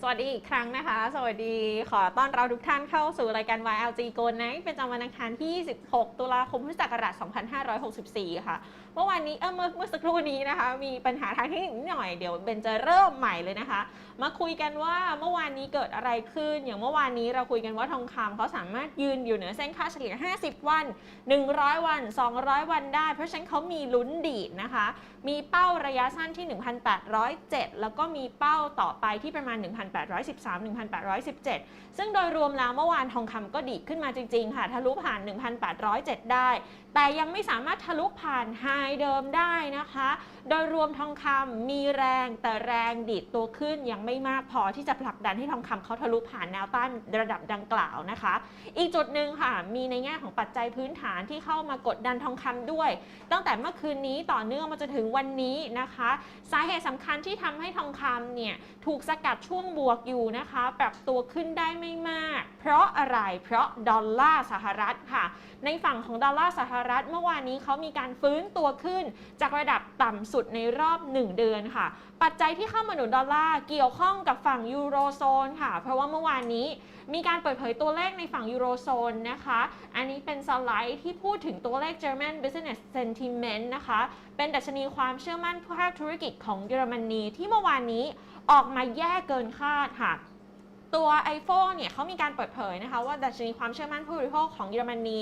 สวัสดีอีกครั้งนะคะ สวัสดีขอต้อนรับทุกท่านเข้าสู่รายการ YLG Go Night เป็นจำวันอังคารที่26ตุลาคมพุทธศักราช 2564 ค่ะ เมื่อวานนี้เออเมื่อเมื่อสักครู่นี้นะคะ มีปัญหาทางเทคนิคนิดหน่อยเดี๋ยวเบนจะเริ่มใหม่เลยนะคะ มาคุยกันว่าเมื่อวานนี้เกิดอะไรขึ้น อย่างเมื่อวานนี้เราคุยกันว่าทองคำเขาสามารถยืนอยู่เหนือเส้นค่าเฉลี่ย 50 วัน 100 วัน 200 วันได้ เพราะฉะนั้นเขามีลุ้นดีดนะคะ มีเป้าระยะสั้นที่ 1,807 แล้วก็มีเป้าต่อไปที่ประมาณ1,800 1,813 1,817 ซึ่งโดยรวมแล้วเมื่อวานทองคำก็ดีขึ้นมาจริงๆ ค่ะ ทะลุผ่าน 1,807 ได้ แต่ยังไม่สามารถทะลุผ่านไฮเดิมได้นะคะ โดยรวมทองคำมีแรงแต่แรงดีดตัวขึ้นยังไม่มากพอที่จะผลักดันให้ทองคำเขาทะลุผ่านแนวต้านระดับดังกล่าวนะคะ อีกจุดหนึ่งค่ะ มีในแง่ของปัจจัยพื้นฐานที่เข้ามากดดันทองคำด้วย ตั้งแต่เมื่อคืนนี้ต่อเนื่องมาจนถึงวันนี้นะคะ สาเหตุสำคัญที่ทำให้ทองคำเนี่ยถูกสกัดช่วงบวกอยู่นะคะ ปรับตัวขึ้นได้ไม่มาก เพราะอะไรเพราะดอลลาร์สหรัฐค่ะ ในฝั่งของดอลลาร์สหรัฐเมื่อวานนี้เขามีการฟื้นตัวขึ้น จากระดับต่ำสุดในรอบ 1 เดือนค่ะ ปัจจัยที่เข้ามาหนุนดอลลาร์เกี่ยวข้องกับฝั่งยูโรโซนค่ะ เพราะว่าเมื่อวานนี้มีการเปิดเผยตัวเลขในฝั่งยูโรโซนนะคะ อันนี้เป็นสไลด์ที่พูดถึงตัวเลข German Business Sentiment นะคะ เป็นดัชนีความเชื่อมั่นภาคธุรกิจของเยอรมนีที่เมื่อวานนี้ออกมาแย่เกินคาดค่ะตัว iPhone เนี่ยเขามีการเปิดเผยนะคะว่าดัชนีความเชื่อมั่นผู้บริโภคของเยอรมนี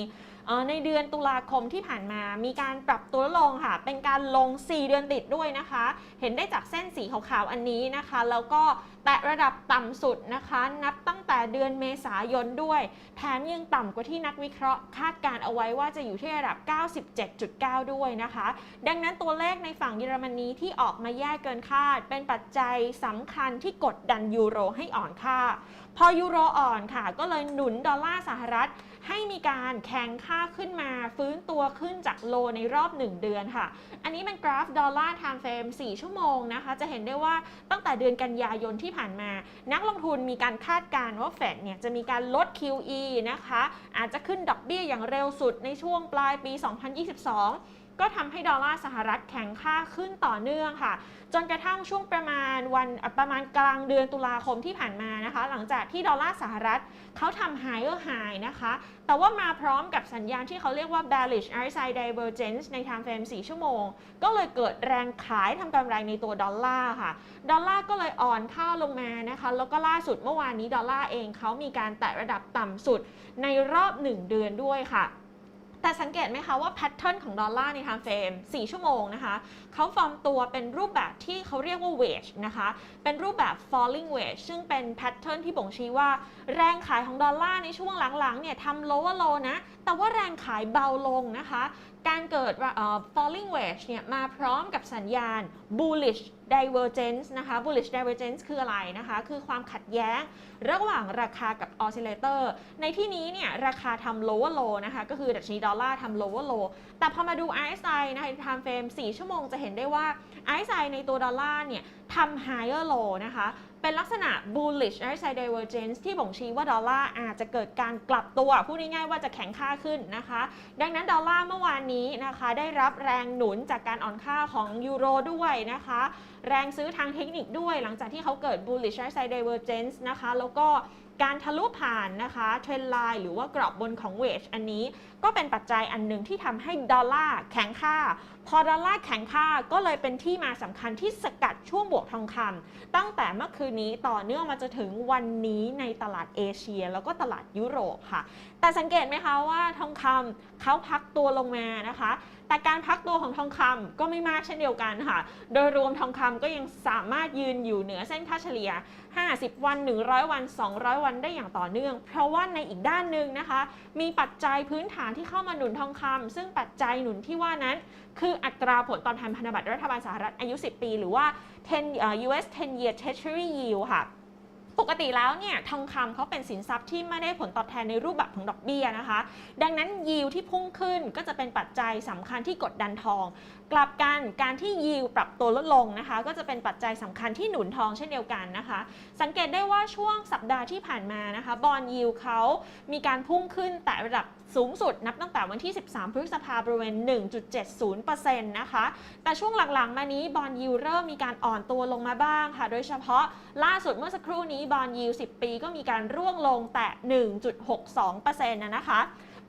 ในเดือนตุลาคมที่ผ่านมามีการปรับตัวลงค่ะ เป็นการลง 4 เดือนติดด้วยนะคะ เห็นได้จากเส้นสีขาวๆอันนี้นะคะ แล้วก็ แตะระดับต่ำสุดนะคะ นับตั้งแต่เดือนเมษายนด้วย แถมยังต่ำกว่าที่นักวิเคราะห์ คาดการเอาไว้ว่าจะอยู่ที่ระดับ 97.9 ด้วยนะคะ ดังนั้นตัวเลขในฝั่งเยอรมนีที่ออกมาแย่เกินคาด เป็นปัจจัยสำคัญที่กดดันยูโรให้อ่อนค่า พอยูโรอ่อนค่ะ ก็เลยหนุนดอลลาร์สหรัฐให้มีการแข่งค่าขึ้นมา ฟื้นตัวขึ้นจากโลในรอบ 1 เดือนค่ะ อันนี้เป็นกราฟดอลลาร์ไทม์เฟรม4ชั่วโมงนะคะ จะเห็นได้ว่าตั้งแต่เดือนกันยายนที่ผ่านมา นักลงทุนมีการคาดการณ์ว่าเฟดเนี่ยจะมีการลด QE นะคะ อาจจะขึ้นดอกเบี้ยอย่างเร็วสุดในช่วงปลายปี 2022 ก็ทำให้ดอลลาร์สหรัฐแข็งค่าขึ้นต่อเนื่องค่ะ จนกระทั่งช่วงประมาณวันประมาณกลางเดือนตุลาคมที่ผ่านมานะคะ หลังจากที่ดอลลาร์สหรัฐเขาทำ higher high นะคะ แต่ว่ามาพร้อมกับสัญญาณที่เขาเรียกว่า bearish RSI divergence ใน time frame 4 ชั่วโมง ก็เลยเกิดแรงขายทำกำไรในตัวดอลลาร์ค่ะ ดอลลาร์ก็เลยอ่อนค่าลงมานะคะ แล้วก็ล่าสุดเมื่อวานนี้ดอลลาร์เองเขามีการแตะระดับต่ำสุดในรอบ 1 เดือนด้วยค่ะ แต่สังเกตไหมคะว่าแพทเทิร์นของดอลลาร์ใน time frame 4ชั่วโมงนะคะเขาฟอร์มตัวเป็นรูปแบบที่เขาเรียกว่า wedge นะคะเป็นรูปแบบ falling wedge ซึ่งเป็นแพทเทิร์นที่บ่งชี้ว่า แรงขายของดอลลาร์ในช่วงหลังๆเนี่ยทำ lower low นะ แต่ว่าแรงขายเบาลงนะคะ การเกิด falling wedge เนี่ยมาพร้อมกับสัญญาณ bullish divergence นะคะ bullish divergence คืออะไรนะคะ คือความขัดแย้งระหว่างราคากับ oscillator ในที่นี้เนี่ยราคาทำ lower low นะคะ ก็คือดัชนีดอลลาร์ทำ lower low แต่พอมาดู RSI นะคะ time frame 4 ชั่วโมงจะเห็นได้ว่า RSI ในตัวดอลลาร์เนี่ยทำ higher low นะคะ เป็นลักษณะ bullish RSI divergence ที่บ่งชี้ว่าดอลลาร์อาจจะเกิดการกลับตัว พูดง่ายๆว่าจะแข็งค่าขึ้นนะคะ ดังนั้นดอลลาร์เมื่อวานนี้นะคะได้รับแรงหนุนจากการอ่อนค่าของยูโรด้วยนะคะ แรงซื้อทางเทคนิคด้วยหลังจากที่เขาเกิด bullish RSI divergence นะคะ แล้วก็การทะลุผ่านนะคะเทรนไลน์หรือว่ากรอบบนของเวชอันนี้ ก็เป็นปัจจัยอันหนึ่งที่ทำให้ดอลลาร์แข็งค่า พอดอลลาร์แข็งค่าก็เลยเป็นที่มาสำคัญที่สกัดช่วงบวกทองคำตั้งแต่เมื่อคืนนี้ต่อเนื่องมาจนถึงวันนี้ในตลาดเอเชีย แล้วก็ตลาดยุโรปค่ะ แต่สังเกตไหมคะว่าทองคำเขาพักตัวลงมานะคะ แต่การพักตัวของทองคำก็ไม่มากเช่นเดียวกันค่ะ โดยรวมทองคำก็ยังสามารถยืนอยู่เหนือเส้นค่าเฉลี่ย 50 วัน 100 วัน 200 วันได้อย่างต่อเนื่อง เพราะว่าในอีกด้านหนึ่งนะคะ มีปัจจัยพื้นฐานที่เข้ามาหนุนทองคำซึ่งปัจจัยหนุนที่ว่านั้น คืออัตราผลตอบแทนพันธบัตรรัฐบาลสหรัฐอายุ 10 ปี หรือว่า10 US 10 year treasury yield ค่ะปกติแล้วเนี่ยทองคำเขาเป็นสินทรัพย์ที่ไม่ได้ผลตอบแทนในรูปแบบของดอกเบี้ยนะคะ ดังนั้นยิวที่พุ่งขึ้นก็จะเป็นปัจจัยสำคัญที่กดดันทองกลับกันการที่ยิวปรับตัวลดลงนะคะ ก็จะเป็นปัจจัยสำคัญที่หนุนทองเช่นเดียวกันนะคะ สังเกตได้ว่าช่วงสัปดาห์ที่ผ่านมานะคะบอลยิวเขามีการพุ่งขึ้นแต่ระดับสูงสุดนับตั้งแต่วันที่ 13 พฤษภาบริเวณ 1.70%นะคะ แต่ช่วงหลังๆ มานี้บอลยิวเริ่มมีการอ่อนตัวลงมาบ้างค่ะ โดยเฉพาะล่าสุดเมื่อสักครู่นี้บอลยิว 10 ปีก็มีการร่วงลงแต่ 1.62%นะนะคะ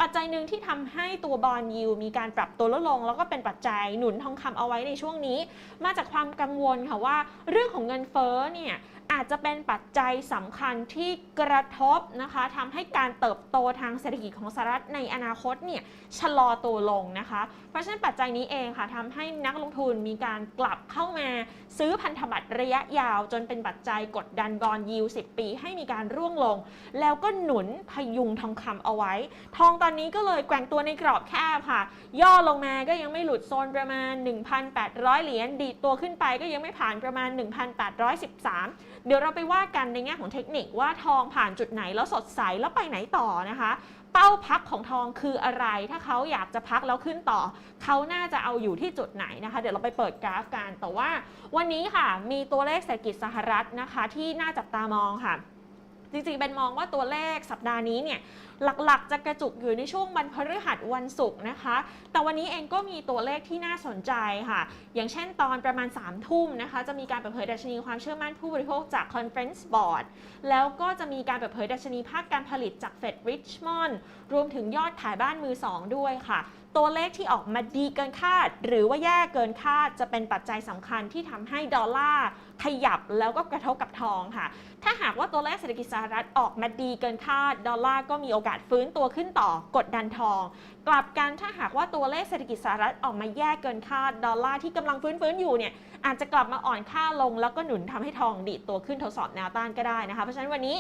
ปัจจัยหนึ่งที่ทำให้ตัวบอลยิวมีการปรับตัวลดลง แล้วก็เป็นปัจจัยหนุนทองคำเอาไว้ในช่วงนี้ มาจากความกังวลค่ะว่า เรื่องของเงินเฟ้อเนี่ย อาจจะเป็นปัจจัยสำคัญที่กระทบนะคะทำให้การเติบโตทางเศรษฐกิจของสหรัฐในอนาคตเนี่ยชะลอตัวลงนะคะ เพราะฉะนั้นปัจจัยนี้เองค่ะทำให้นักลงทุนมีการกลับเข้ามาซื้อพันธบัตรระยะยาวจนเป็นปัจจัยกดดันบอลยิว10 ปี ให้มีการร่วงลง แล้วก็หนุนพยุงทองคำเอาไว้ ทองตอนนี้ก็เลยแกว่งตัวในกรอบแคบค่ะ ย่อลงมาก็ยังไม่หลุดโซนประมาณ 1,800 เหรียญดีดตัวขึ้นไปก็ยังไม่ผ่านประมาณ 1,813 เดี๋ยวเราไปว่ากันในแง่ของเทคนิคว่าทองผ่านจุดไหนแล้วสดใสแล้วไปไหนต่อนะคะ เป้าพักของทองคืออะไร ถ้าเขาอยากจะพักแล้วขึ้นต่อ เขาน่าจะเอาอยู่ที่จุดไหนนะคะ เดี๋ยวเราไปเปิดกราฟกันแต่ว่า วันนี้ค่ะมีตัวเลขเศรษฐกิจสหรัฐนะคะ ที่น่าจับตามองค่ะ จริงๆเป็นมองว่าตัวเลขสัปดาห์นี้เนี่ยหลักๆ จะกระจุกอยู่ในช่วงวันพฤหัสวันศุกร์นะคะ แต่วันนี้เองก็มีตัวเลขที่น่าสนใจค่ะ อย่างเช่นตอนประมาณ3ามทุ่มนะคะ จะมีการเปิดเผยดัชนีความเชื่อมั่นผู้บริโภคจาก Conference Board แล้วก็จะมีการเปิดเผยดัชนีภาคการผลิตจาก Fed Richmond รวมถึงยอดขายบ้านมือ 2 ด้วยค่ะ ตัวเลขที่ออกมาดีเกินคาด หรือว่าแย่เกินคาดจะเป็นปัจจัยสำคัญที่ทำให้ดอลลาร์ขยับแล้วก็กระทบกับทองค่ะ ถ้าหากว่าตัวเลขเศรษฐกิจสหรัฐออกมาดีเกินคาด ดอลลาร์ก็มีโอกาสฟื้นตัวขึ้นต่อกดดันทอง กลับกันถ้าหากว่าตัวเลขเศรษฐกิจสหรัฐออกมาแย่เกินคาดดอลลาร์ที่กำลังฟื้นฟื้นๆอยู่เนี่ยอาจจะกลับมาอ่อนค่าลง แล้วก็หนุนทำให้ทองดีดตัวขึ้นทดสอบแนวต้านก็ได้นะคะเพราะฉะนั้นวันนี้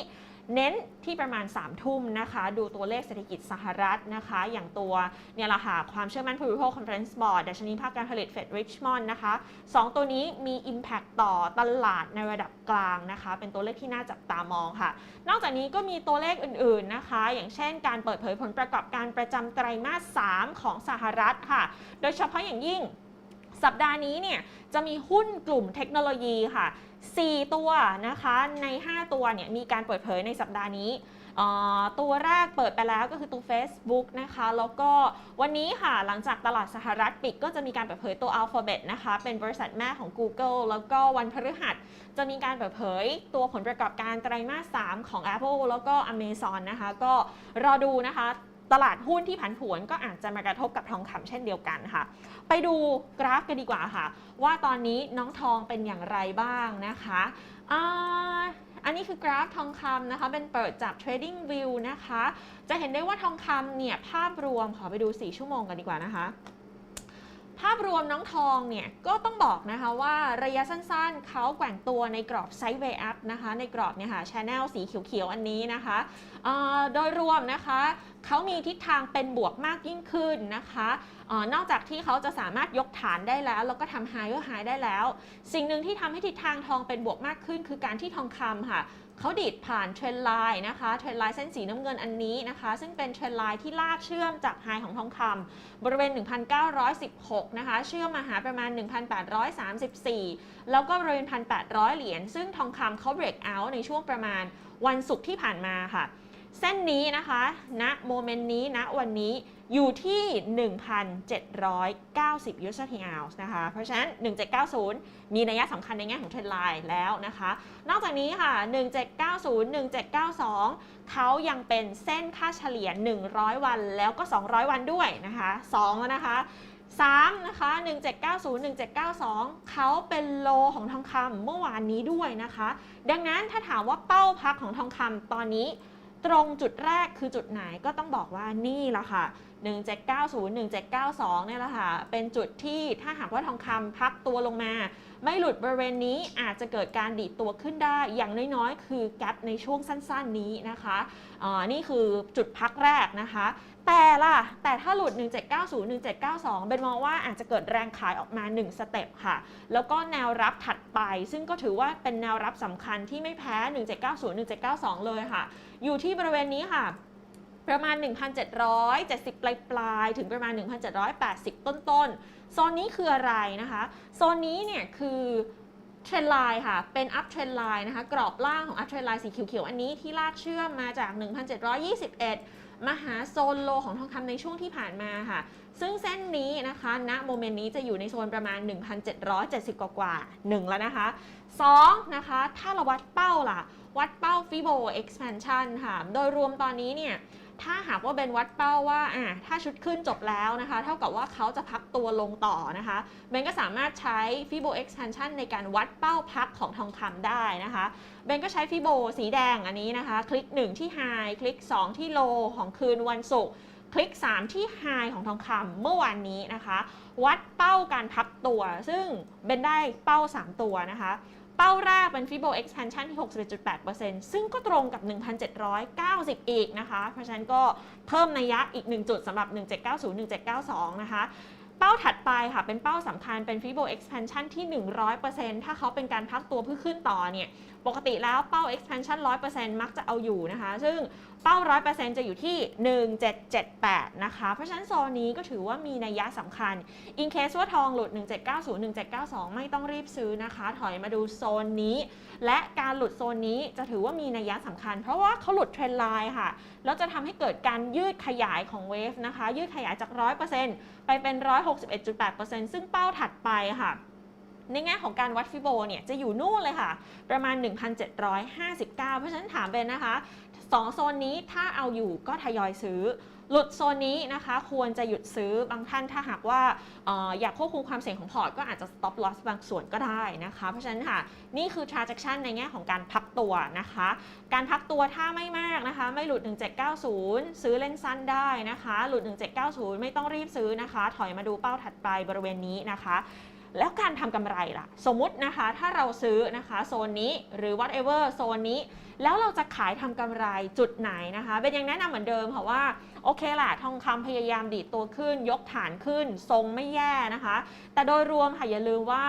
เน้นที่ประมาณ 3 ทุ่มนะคะ ดูตัวเลขเศรษฐกิจสหรัฐนะคะ อย่างตัวเนี่ยแหละค่ะความเชื่อมั่นผู้บริโภค Conference Board ดัชนีภาคการผลิต Fed Richmond นะคะ 2 ตัวนี้มี Impact ต่อตลาดในระดับกลางนะคะ เป็นตัวเลขที่น่าจับตามองค่ะ นอกจากนี้ก็มีตัวเลขอื่นๆนะคะ อย่างเช่นการเปิดเผยผลประกอบการประจำไตรมาส 3 ของสหรัฐค่ะ โดยเฉพาะอย่างยิ่ง สัปดาห์นี้เนี่ยจะมีหุ้นกลุ่มเทคโนโลยีค่ะ 4 ตัวนะคะใน 5 ตัวเนี่ยมีการเปิดเผยในสัปดาห์นี้ ตัวแรกเปิดไปแล้วก็คือตัว Facebook นะคะ แล้วก็วันนี้ค่ะหลังจากตลาดสหรัฐปิดก็จะมีการเปิดเผยตัว Alphabet นะคะ เป็นบริษัทแม่ของ Google แล้วก็วันพฤหัสจะมีการเปิดเผยตัวผลประกอบการไตรมาส 3 ของ Apple แล้วก็ Amazon นะคะ ก็รอดูนะคะ ตลาดหุ้นที่ผันผวนก็อาจจะมากระทบกับทองคำเช่นเดียวกันค่ะ ไปดูกราฟกันดีกว่าค่ะ ว่าตอนนี้น้องทองเป็นอย่างไรบ้างนะคะอันนี้คือกราฟทองคำนะคะ เป็นเปิดจาก Trading View นะคะ จะเห็นได้ว่าทองคำเนี่ยภาพรวมขอไปดู 4 ชั่วโมงกันดีกว่านะคะภาพรวมน้องทองเนี่ยก็ต้องบอกนะคะว่าระยะสั้นๆ เขาแกว่งตัวในกรอบไซด์เวย์อัพนะคะในกรอบเนี่ยค่ะชแนลสีเขียวๆ อันนี้นะคะโดยรวมนะคะ เขามีทิศทางเป็นบวกมากยิ่งขึ้นนะคะออนอกจากที่เขาจะสามารถยกฐานได้แล้ว แล้วก็ทำไฮก็ไฮได้แล้ว สิ่งหนึ่งที่ทำให้ทิศทางทองเป็นบวกมากขึ้น คือการที่ทองคำค่ะเขาดีดผ่านเทรนไลน์นะคะเทรนไลน์เส้นสีน้ำเงินอันนี้นะคะ ซึ่งเป็นเทรนไลน์ที่ลากเชื่อมจากไฮของทองคำบริเวณ 1,916 นะคะ เชื่อมมาหาประมาณ 1,834 แล้วก็บริเวณ 1,800 เหรียญซึ่งทองคำเขาเบรกเอาท์ในช่วงประมาณวันศุกร์ที่ผ่านมาค่ะ เส้นนี้นะคะณนะโมเมนต์นี้ณนะวันนี้อยู่ที่ 1,790 USD/oz นะคะ เพราะฉะนั้น 1790 มีนัยสำคัญในแง่ของเทรนไลน์แล้วนะคะ นอกจากนี้ค่ะ 1790 1792 เขายังเป็นเส้นค่าเฉลี่ย 100 วันแล้วก็ 200 วันด้วยนะคะ2แล้วนะคะ3นะคะ1790 1792 เขาเป็นโลของทองคำเมื่อวานนี้ด้วยนะคะ ดังนั้นถ้าถามว่าเป้าพักของทองคำตอนนี้ ตรงจุดแรกคือจุดไหนก็ต้องบอกว่านี่แหละค่ะ 1790 1792เนี่ยแหละค่ะ เป็นจุดที่ถ้าหากว่าทองคำพักตัวลงมา ไม่หลุดบริเวณนี้อาจจะเกิดการดีดตัวขึ้นได้ อย่างน้อยๆ คือแกลบในช่วงสั้นๆนี้นะคะอ่านี่คือจุดพักแรกนะคะ แต่ล่ะ แต่ถ้าหลุด 1790 1792 เป็นมองว่าอาจจะเกิดแรงขายออกมา 1 สเต็ปค่ะ แล้วก็แนวรับถัดไป ซึ่งก็ถือว่าเป็นแนวรับสำคัญที่ไม่แพ้ 1790 1792 เลยค่ะ อยู่ที่บริเวณนี้ค่ะ ประมาณ 1,770 ปลายปลายๆถึงประมาณ 1,780 ต้นต้นๆโซนนี้คืออะไรนะคะ โซนนี้เนี่ยคือเทรนไลน์ค่ะ เป็นอัพเทรนไลน์นะคะ กรอบล่างของอัพเทรนไลน์สีเขียวๆ อันนี้ที่ลากเชื่อมมาจาก 1,721 มาหาโซนโลของทองคำในช่วงที่ผ่านมาค่ะ ซึ่งเส้นนี้นะคะณโมเมนต์นี้จะอยู่ในโซนประมาณ 1,770 กว่ากว่าๆหนึ่งแล้วนะคะ 2 นะคะ ถ้าเราวัดเป้าล่ะ วัดเป้าฟิโบ expansion ค่ะ โดยรวมตอนนี้เนี่ย ถ้าหากว่าเป็นวัดเป้าว่าอะถ้าชุดขึ้นจบแล้วนะคะ เท่ากับว่าเขาจะพักตัวลงต่อนะคะเบนก็สามารถใช้ Fibo expansion ในการวัดเป้าพักของทองคำได้นะคะเบนก็ใช้ Fibo สีแดงอันนี้นะคะ คลิก 1 ที่ High คลิก 2 ที่ Low ของคืนวันศุกร์คลิก 3 ที่ High ของทองคำเมื่อวานนี้นะคะ วัดเป้าการพักตัว ซึ่งเบนได้เป้า 3 ตัวนะคะ เป้าแรกเป็น Fibo expansion ที่ 61.8%ซึ่งก็ตรงกับ 1,790 อีกนะคะ เพราะฉะนั้นก็เพิ่มนัยยะอีก 1 จุดสำหรับ 1790 1792 นะคะ เป้าถัดไปค่ะ เป็นเป้าสำคัญเป็น Fibo expansion ที่ 100%ถ้าเขาเป็นการพักตัวเพื่อขึ้นต่อเนี่ย ปกติแล้วเป้า expansion 100%มักจะเอาอยู่นะคะ ซึ่งเป้า 100%จะอยู่ที่ 1778 นะคะ เพราะฉะนั้นโซนนี้ก็ถือว่ามีนัยยะสำคัญ in case ว่าทองหลุด 1790 1792 ไม่ต้องรีบซื้อนะคะ ถอยมาดูโซนนี้ และการหลุดโซนนี้จะถือว่ามีนัยยะสำคัญ เพราะว่าเขาหลุดเทรนไลน์ค่ะ แล้วจะทำให้เกิดการยืดขยายของเวฟนะคะ ยืดขยายจาก 100%ไปเป็น 161.8%ซึ่งเป้าถัดไปค่ะ ในแง่ของการวัดฟิโบเนี่ยจะอยู่นู่นเลยค่ะ ประมาณ 1,759 เพราะฉะนั้นถามเป็นนะคะ 2 โซนนี้ถ้าเอาอยู่ก็ทยอยซื้อ หลุดโซนนี้นะคะ ควรจะหยุดซื้อบางท่านถ้าหากว่าอออยากควบคุมความเสี่ยงของพอร์ตก็อาจจะ stop loss บางส่วนก็ได้นะคะ เพราะฉะนั้นค่ะ นี่คือ transaction ในแง่ของการพักตัวนะคะ การพักตัวถ้าไม่มากนะคะ ไม่หลุด 1790 ซื้อเล่นสั้นได้นะคะ หลุด 1790 ไม่ต้องรีบซื้อนะคะ ถอยมาดูเป้าถัดไปบริเวณนี้นะคะ แล้วการทำกำไรล่ะ สมมตินะคะถ้าเราซื้อนะคะโซนนี้หรือ whatever โซนนี้ แล้วเราจะขายทำกำไรจุดไหนนะคะ เป็นยังแนะนำเหมือนเดิมค่ะว่า โอเคแหละทองคำพยายามดีดตัวขึ้น ยกฐานขึ้น ทรงไม่แย่นะคะ แต่โดยรวมค่ะอย่าลืมว่า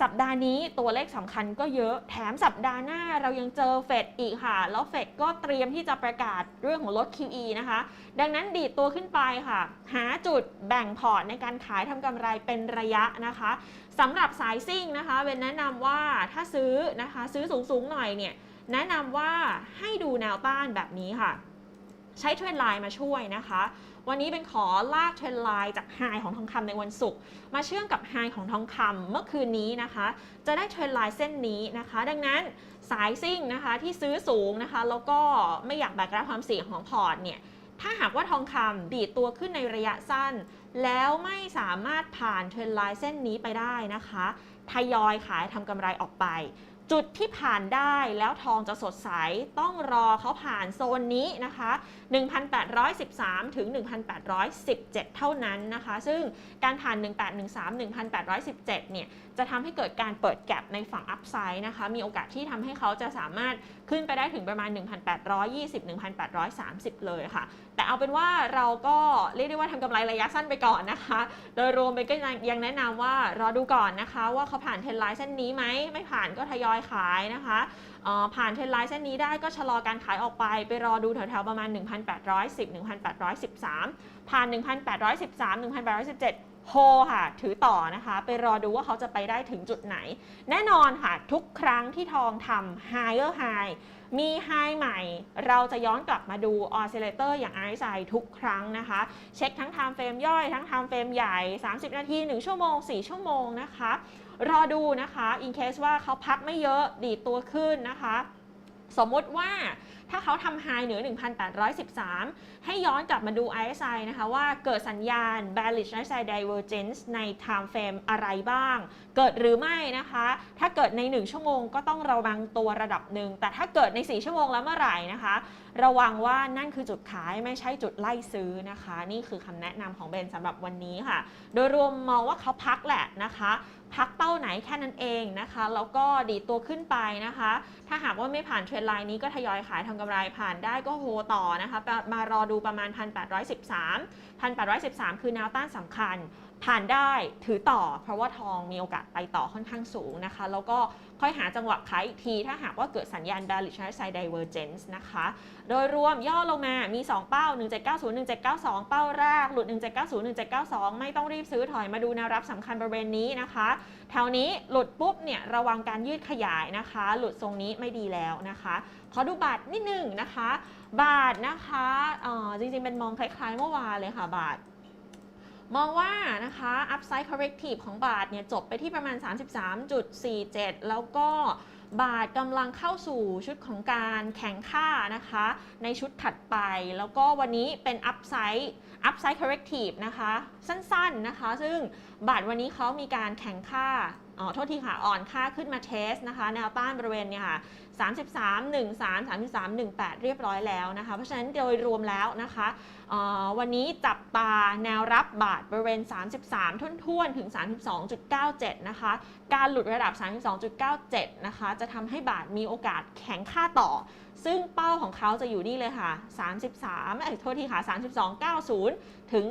สัปดาห์นี้ตัวเลขสำคัญก็เยอะ แถมสัปดาห์หน้าเรายังเจอเฟดอีกค่ะ แล้วเฟดก็เตรียมที่จะประกาศเรื่องของลด QE นะคะ ดังนั้นดีดตัวขึ้นไปค่ะ หาจุดแบ่งพอร์ตในการขายทำกำไรเป็นระยะนะคะสำหรับสายซิ่งนะคะเป็นแนะนำว่าถ้าซื้อนะคะซื้อสูงๆหน่อยเนี่ยแนะนำว่าให้ดูแนวต้านแบบนี้ค่ะ ใช้เทรนไลน์มาช่วยนะคะ วันนี้เป็นขอลากเทรนไลน์จากไฮของทองคำในวันศุกร์มาเชื่อมกับไฮของทองคำเมื่อคืนนี้นะคะ จะได้เทรนไลน์เส้นนี้นะคะ ดังนั้นสายซิ่งนะคะที่ซื้อสูงนะคะ แล้วก็ไม่อยากแบกรับความเสี่ยงของพอร์ตเนี่ยถ้าหากว่าทองคำดีดตัวขึ้นในระยะสั้น แล้วไม่สามารถผ่านเทรนไลน์เส้นนี้ไปได้นะคะ ทยอยขายทำกำไรออกไป จุดที่ผ่านได้แล้วทองจะสดใสต้องรอเขาผ่านโซนนี้นะคะ 1,813 ถึง 1,817 เท่านั้นนะคะ ซึ่งการผ่าน 1,813 1,817 เนี่ย จะทำให้เกิดการเปิดแก็บในฝั่งอัพไซด์นะคะ มีโอกาสที่ทำให้เขาจะสามารถขึ้นไปได้ถึงประมาณ 1,820 1,830 เลยค่ะ แต่เอาเป็นว่าเราก็เรียกได้ว่าทำกำไรระยะสั้นไปก่อนนะคะ โดยรวมเบนก็ยังแนะนำว่ารอดูก่อนนะคะ ว่าเขาผ่านเทรนไลน์เส้นนี้ไหมไม่ผ่านก็ทยอยขายนะคะผ่านเทรนไลน์เส้นนี้ได้ก็ชะลอการขายออกไป ไปรอดูแถวๆประมาณ 1,810 1,813 ผ่าน 1,813 1,817โฮค่ะถือต่อนะคะ ไปรอดูว่าเขาจะไปได้ถึงจุดไหน แน่นอนค่ะ ทุกครั้งที่ทองทำ higher high มีไฮใหม่ เราจะย้อนกลับมาดูออ c ซิเลเตอร์อย่าง RSI ทุกครั้งนะคะ เช็คทั้ง time frame ย่อยทั้ง time frame ใหญ่ 30 นาที 1 ชั่วโมง 4 ชั่วโมงนะคะ รอดูนะคะ in case ว่าเขาพักไม่เยอะดีดตัวขึ้นนะคะ สมมติว่าถ้าเขาทำไฮเหนือ 1,813 ให้ย้อนกลับมาดู RSI นะคะว่าเกิดสัญญาณ bearish RSI divergence ใน time frame อะไรบ้าง เกิดหรือไม่นะคะ ถ้าเกิดใน 1 ชั่วโมงก็ต้องระวังตัวระดับหนึ่ง แต่ถ้าเกิดใน 4 ชั่วโมงแล้วเมื่อไหร่นะคะ ระวังว่านั่นคือจุดขายไม่ใช่จุดไล่ซื้อนะคะ นี่คือคำแนะนำของเบนสำหรับวันนี้ค่ะ โดยรวมมองว่าเขาพักแหละนะคะพักเป้าไหนแค่นั้นเองนะคะ แล้วก็ดีตัวขึ้นไปนะคะ ถ้าหากว่าไม่ผ่านเทรนไลน์นี้ก็ทยอยขายทำกำไรผ่านได้ก็โฮต่อนะคะ มารอดูประมาณ 1,813 1,813 คือแนวต้านสำคัญ ผ่านได้ถือต่อ เพราะว่าทองมีโอกาสไปต่อค่อนข้างสูงนะคะ แล้วก็ ค่อยหาจังหวะขายอีกที ถ้าหากว่าเกิดสัญญาณ bearish side divergence นะคะ โดยรวมย่อลงมามี 2 เป้า 1790 1792 เป้าแรก หลุด 1790 1792 ไม่ต้องรีบซื้อถอยมาดูแนวรับสำคัญบริเวณนี้นะคะแถวนี้หลุดปุ๊บเนี่ยระวังการยืดขยายนะคะ หลุดทรงนี้ไม่ดีแล้วนะคะขอดูบาทนิดหนึ่งนะคะ บาทนะคะจริงๆเป็นมองคล้ายๆเมื่อวานเลยค่ะบาท มองว่านะคะ upside corrective ของบาทเนี่ยจบไปที่ประมาณ 33.47 แล้วก็บาทกำลังเข้าสู่ชุดของการแข่งค่านะคะ ในชุดถัดไป แล้วก็วันนี้เป็น upside upside corrective นะคะ สั้นๆนะคะ ซึ่งบาทวันนี้เขามีการแข่งค่า อ๋อโทษทีค่ะ อ่อนค่าขึ้นมาเทสนะคะ แนวต้านบริเวณเนี่ยค่ะ 33 13 33 18 เรียบร้อยแล้วนะคะ เพราะฉะนั้นโดยรวมแล้วนะคะวันนี้จับตาแนวรับบาทบริเวณ 33ทุ่นๆถึง 32.97 นะคะ การหลุดระดับ 32.97 นะคะ จะทำให้บาทมีโอกาสแข็งค่าต่อ ซึ่งเป้าของเขาจะอยู่นี่เลยค่ะ 33เอ้ยโทษทีค่ะ 32.90 ถึง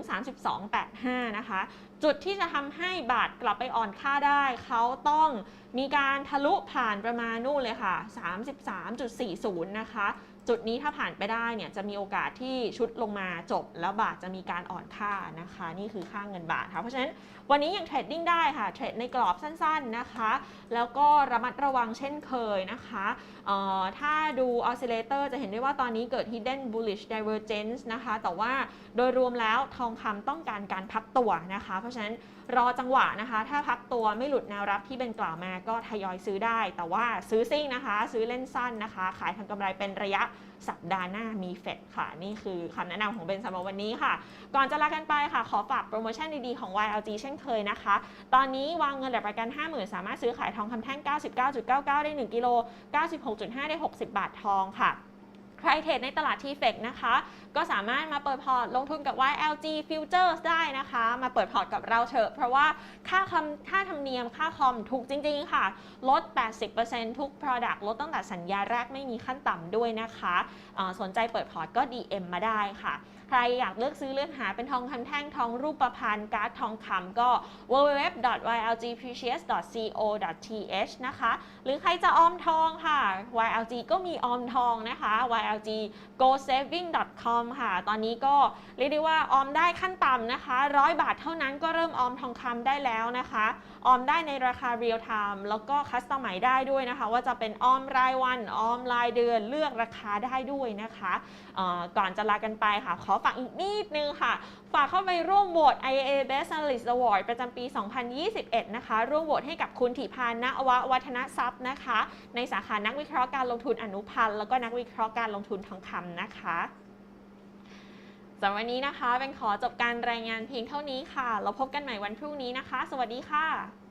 32.85 นะคะ จุดที่จะทำให้บาทกลับไปอ่อนค่าได้ เขาต้อง มีการทะลุผ่านประมาณนู่นเลยค่ะ 33.40 นะคะ จุดนี้ถ้าผ่านไปได้เนี่ยจะมีโอกาสที่ชุดลงมาจบ แล้วบาทจะมีการอ่อนค่านะคะ นี่คือค่าเงินบาทค่ะ เพราะฉะนั้นวันนี้ยังเทรดดิ้งได้ค่ะ เทรดในกรอบสั้นๆนะคะ แล้วก็ระมัดระวังเช่นเคยนะคะเอ่อถ้าดู oscillator จะเห็นได้ว่าตอนนี้เกิด hidden bullish divergence นะคะ แต่ว่าโดยรวมแล้วทองคำต้องการการพักตัวนะคะ เพราะฉะนั้น รอจังหวะนะคะ ถ้าพักตัวไม่หลุดแนวรับที่เป็นกล่าวมาก็ทยอยซื้อได้ แต่ว่าซื้อซิ่งนะคะ ซื้อเล่นสั้นนะคะ ขายทางกำไรเป็นระยะสัปดาห์หน้ามีเฟดค่ะ นี่คือคำแนะนำของเบนสำหรับวันนี้ค่ะ ก่อนจะลากันไปค่ะ ขอฝากโปรโมชั่นดีๆของ YLG เช่นเคยนะคะ ตอนนี้วางเงินแบบประกัน 50,000 สามารถซื้อขายทองคำแท่ง 99.99 ได้ 1กิโล96.5 ได้ 60 บาททองค่ะ ใครเทรดในตลาดทีเฟกนะคะ ก็สามารถมาเปิดพอร์ตลงทุนกับ YLG Futures ได้นะคะ มาเปิดพอร์ตกับเราเถอะ เพราะว่าค่าคำค่าธรรมเนียมค่าคอมถูกจริง ๆ ค่ะ ลด 80%ทุก Product ลดตั้งแต่สัญญาแรกไม่มีขั้นต่ำด้วยนะคะ สนใจเปิดพอร์ตก็ DM มาได้ค่ะ ใครอยากเลือกซื้อเลือกหาเป็นทองคำแท่งทองรูปพรรณการ์ดทองคำก็ www.ylgprecious.co.th นะคะ หรือใครจะออมทองค่ะ YLG ก็มีออมทองนะคะ YLG gosaving.com ค่ะ ตอนนี้ก็เรียกได้ว่าออมได้ขั้นต่ำนะคะ100บาทเท่านั้นก็เริ่มออมทองคำได้แล้วนะคะ ออมได้ในราคา real time แล้วก็คัสตอมไมได้ด้วยนะคะ ว่าจะเป็นออมรายวัน ออมรายเดือนเลือกราคาได้ด้วยนะคะ ก่อนจะลากันไปค่ะขออฝากอีกนิดนึงค่ะ ฝากเข้าไปร่วมโหวต IAA Best Analyst Award ประจำปี 2021 นะคะ ร่วมโหวตให้กับคุณถิพานณววัฒนทรัพย์นะคะ ในสาขานักวิเคราะห์การลงทุนอนุพันธ์แล้วก็นักวิเคราะห์การลงทุนทองคำนะคะสำหรับวันนี้นะคะเป็นขอจบการรายงานเพียงเท่านี้ค่ะ เราพบกันใหม่วันพรุ่งนี้นะคะ สวัสดีค่ะ